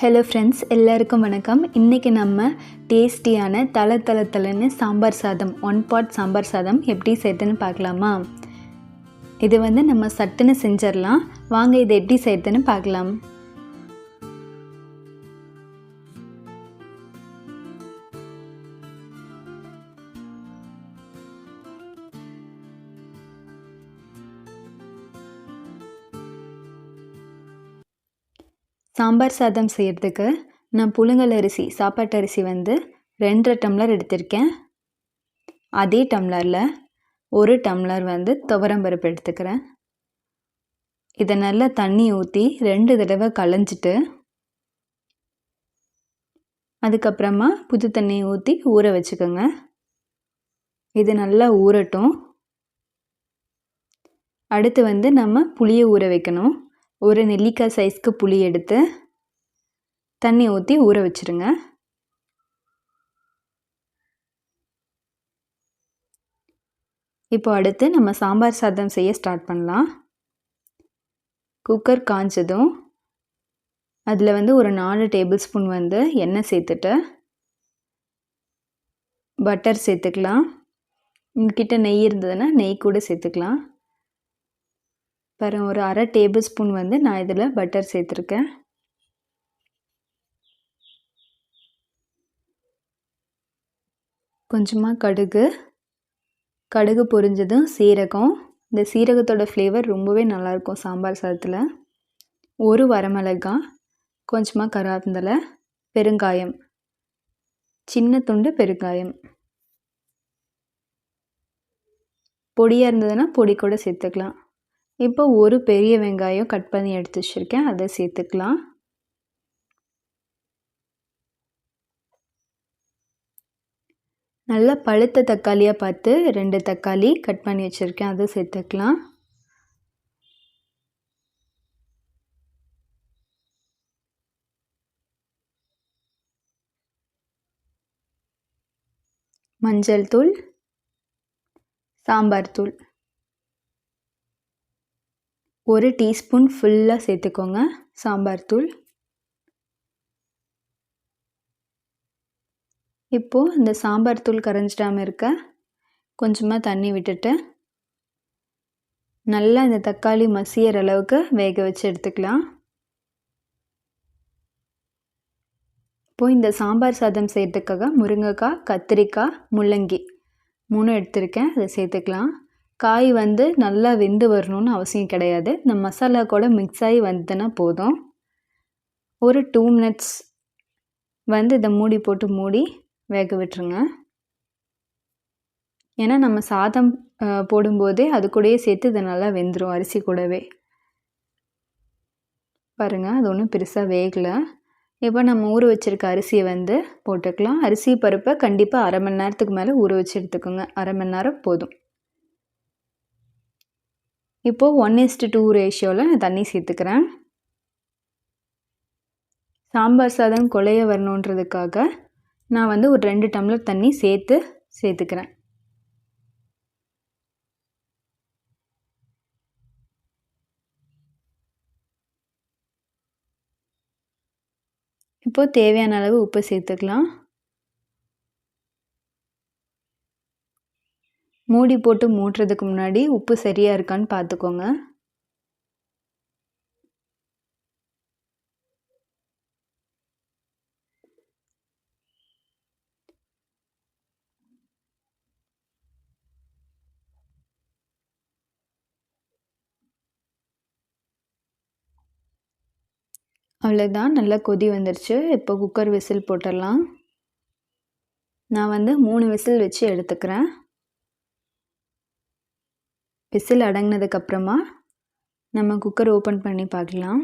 Hello friends எல்லாருக்கும் வணக்கம். இன்றைக்கி நம்ம டேஸ்டியான தலை தலை தலைன்னு சாம்பார் சாதம் ஒன் பாட் சாம்பார் சாதம் எப்படி செய்யுதுன்னு பார்க்கலாமா? இது வந்து நம்ம சட்டுன்னு செஞ்சிடலாம். வாங்க இதை எப்படி செய்யுதுன்னு பார்க்கலாம். சாம்பார் சாதம் செய்கிறதுக்கு நான் புழுங்கல் அரிசி சாப்பாட்டு அரிசி வந்து ரெண்டரை டம்ளர் எடுத்திருக்கேன். அதே டம்ளரில் ஒரு டம்ளர் வந்து துவரம்பருப்பு எடுத்துக்கிறேன். இதை நல்லா தண்ணி ஊற்றி ரெண்டு தடவை களைஞ்சிட்டு அதுக்கப்புறமா புது தண்ணியை ஊற்றி ஊற வச்சுக்கோங்க. இது நல்லா ஊறட்டும். அடுத்து வந்து நம்ம புளியை ஊற வைக்கணும். ஒரு நெல்லிக்காய் சைஸ்க்கு புளி எடுத்து தண்ணி ஊற்றி ஊற வச்சுருங்க. இப்போ அடுத்து நம்ம சாம்பார் சாதம் செய்ய ஸ்டார்ட் பண்ணலாம். குக்கர் காஞ்சதும் அதில் வந்து ஒரு நாலு டேபிள் ஸ்பூன் வந்து எண்ணெய் சேர்த்துட்டு பட்டர் சேர்த்துக்கலாம். உங்ககிட்ட நெய் இருந்ததுன்னா நெய் கூட சேர்த்துக்கலாம். பாரு ஒரு அரை டேபிள் ஸ்பூன் வந்து நான் இதில் பட்டர் சேர்த்துருக்கேன். கொஞ்சமாக கடுகு. கடுகு பொரிஞ்சதும் சீரகம். இந்த சீரகத்தோட ஃப்ளேவர் ரொம்பவே நல்லாயிருக்கும் சாம்பார் சாதத்தில். ஒரு வரமிளகாய் கொஞ்சமாக கராந்தலை பெருங்காயம். சின்ன துண்டு பெருங்காயம். பொடியாக இருந்ததுன்னா பொடி கூட சேர்த்துக்கலாம். இப்போ ஒரு பெரிய வெங்காயம் கட் பண்ணி எடுத்து வச்சுருக்கேன் அதை சேர்த்துக்கலாம். நல்லா பழுத்த தக்காளியாக பார்த்து ரெண்டு தக்காளி கட் பண்ணி வச்சுருக்கேன். அதை சேர்த்துக்கலாம். மஞ்சள் தூள் சாம்பார் தூள். ஒரு டீஸ்பூன் ஃபுல்லாக சேர்த்துக்கோங்க. சாம்பார் தூள். இப்போது இந்த சாம்பார் தூள் கரைஞ்சிடாமல் இருக்க கொஞ்சமாக தண்ணி விட்டுட்டு நல்லா இந்த தக்காளி மசியற அளவுக்கு வேக வச்சு எடுத்துக்கலாம். இப்போது இந்த சாம்பார் சாதம் செய்கிறதுக்காக முருங்கைக்காய் கத்திரிக்காய் முள்ளங்கி மூணு எடுத்திருக்கேன். அதை சேர்த்துக்கலாம். காய் வந்து நல்லா வெந்து வரணும்னு அவசியம் கிடையாது. இந்த மசாலா கூட மிக்ஸ் ஆகி வந்ததுன்னா போதும். ஒரு டூ மினிட்ஸ் வந்து இதை மூடி போட்டு மூடி வேக விட்டுருங்க. ஏன்னா நம்ம சாதம் போடும்போதே அது கூடயே சேர்த்து இதை நல்லா வெந்துடும் அரிசி கூடவே. பாருங்கள் அது ஒன்றும் பெருசாக வேகலை. இப்போ நம்ம ஊற வச்சுருக்க அரிசியை வந்து போட்டுக்கலாம். அரிசி பருப்பை கண்டிப்பாக அரை மணி நேரத்துக்கு மேலே ஊற வச்சு எடுத்துக்கோங்க. அரை மணி நேரம் போதும். இப்போது ஒன் இஸ்டு டூ ரேஷியோவில் நான் தண்ணி சேர்த்துக்கிறேன். சாம்பார் சாதம் கொலைய வரணுன்றதுக்காக நான் வந்து ஒரு ரெண்டு டம்ளர் தண்ணி சேர்த்து சேர்த்துக்கிறேன். இப்போது தேவையான அளவு உப்பு சேர்த்துக்கலாம். மூடி போட்டு மூட்டுறதுக்கு முன்னாடி உப்பு சரியாக இருக்கான்னு பார்த்துக்கோங்க அவ்வளோதான் நல்லா கொதி வந்துருச்சு. இப்போ குக்கர் விசில் போட்டுடலாம். நான் வந்து மூணு விசில் வச்சு எடுத்துக்கிறேன். விசில் அடங்கினதுக்கப்புறமா நம்ம குக்கர் ஓப்பன் பண்ணி பார்க்கலாம்.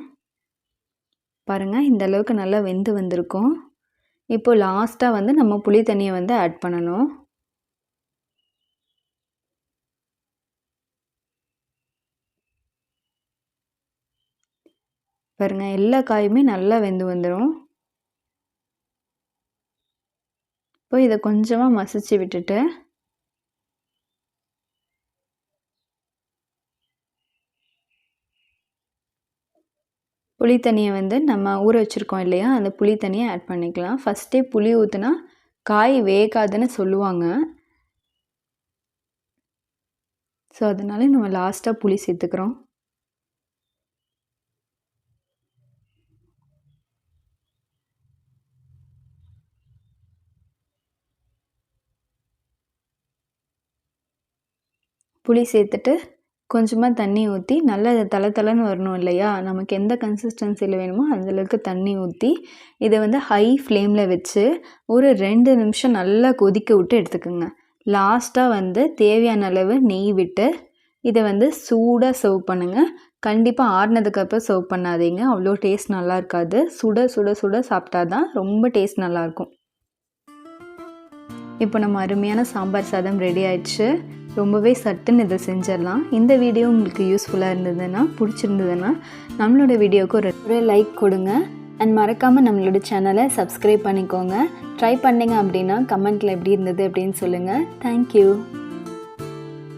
பாருங்கள் இந்த அளவுக்கு நல்லா வெந்து வந்திருக்கும். இப்போது லாஸ்ட்டாக வந்து நம்ம புளி தண்ணியை வந்து ஆட் பண்ணணும். பாருங்கள் எல்லா காயுமே நல்லா வெந்து வந்துடும் இப்போ இதை கொஞ்சமாக மசிச்சு விட்டுட்டு புளி தண்ணியை வந்து நம்ம ஊற வச்சுருக்கோம் இல்லையா? அந்த புளி தண்ணியை ஆட் பண்ணிக்கலாம். ஃபஸ்ட்டே புளி ஊற்றுனா காய் வேகாதுன்னு சொல்லுவாங்க. ஸோ அதனால நம்ம லாஸ்ட்டாக புளி சேர்த்துக்கிறோம். புளி சேர்த்துட்டு கொஞ்சமாக தண்ணி ஊற்றி நல்லா தலை தலைன்னு வரணும் இல்லையா? நமக்கு எந்த கன்சிஸ்டன்சியில் வேணுமோ அந்தளவுக்கு தண்ணி ஊற்றி இதை வந்து ஹை ஃப்ளேமில் வச்சு ஒரு ரெண்டு நிமிஷம் நல்லா கொதிக்க விட்டு எடுத்துக்கோங்க. லாஸ்ட்டாக வந்து தேவையான அளவு நெய் விட்டு இதை வந்து சூடாக சர்வ் பண்ணுங்கள் கண்டிப்பாக ஆறுனதுக்கப்புறம் சர்வ் பண்ணாதீங்க. அவ்வளோ டேஸ்ட் நல்லா இருக்காது. சுட சுட சுட சாப்பிட்டா தான் ரொம்ப டேஸ்ட் நல்லாயிருக்கும் இப்போ நம்ம அருமையான சாம்பார் சாதம் ரெடி ஆயிடுச்சு. ரொம்பவே சட்டுன்னு இதை செஞ்சிடலாம். இந்த வீடியோ உங்களுக்கு யூஸ்ஃபுல்லாக இருந்ததுன்னா பிடிச்சிருந்ததுன்னா நம்மளோட வீடியோவுக்கு ஒரு ஒரு லைக் கொடுங்க. அண்ட் மறக்காமல் நம்மளோட சேனலை சப்ஸ்கிரைப் பண்ணிக்கோங்க. ட்ரை பண்ணிங்க அப்படின்னா கமெண்ட்டில் எப்படி இருந்தது அப்படின்னு சொல்லுங்கள் தேங்க்யூ